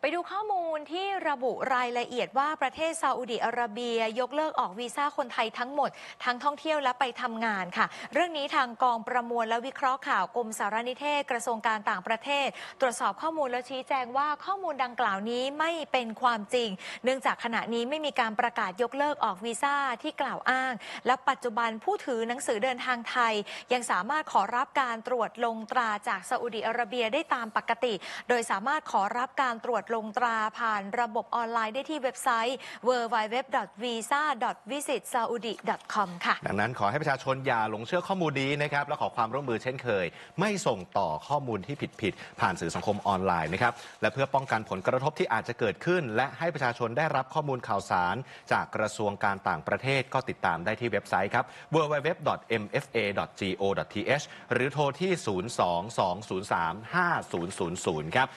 ไปดูข้อมูลที่ระบุรายละเอียดว่าประเทศซาอุดิอาระเบีย ยกเลิกออกวีซ่าคนไทยทั้งหมด ทั้งท่องเที่ยวและไปทำงานค่ะ เรื่องนี้ทางกองประมวลและวิเคราะห์ข่าวกรมสารนิเทศกระทรวงการต่างประเทศ ตรวจสอบข้อมูลและชี้แจงว่าข้อมูลดังกล่าวนี้ไม่เป็นความจริง เนื่องจากขณะนี้ไม่มีการประกาศยกเลิกออกวีซ่าที่กล่าวอ้าง และปัจจุบันผู้ถือหนังสือเดินทางไทย ยังสามารถขอรับการตรวจลงตราจากซาอุดิอาระเบียได้ตามปกติ โดยสามารถขอรับการตรวจลงตราผ่านระบบออนไลน์ได้ที่เว็บไซต์ www.visa.visitsaudi.com ค่ะ ดังนั้นขอให้ประชาชนอย่าหลงเชื่อข้อมูลนี้นะครับ และขอความร่วมมือเช่นเคย ไม่ส่งต่อข้อมูลที่ผิดๆผ่านสื่อสังคมออนไลน์นะครับ และเพื่อป้องกันผลกระทบที่อาจจะเกิดขึ้น และให้ประชาชนได้รับข้อมูลข่าวสาร จากกระทรวงการต่างประเทศก็ติดตามได้ที่เว็บไซต์ครับ www.mfa.go.th หรือโทรที่ 022035000 ครับ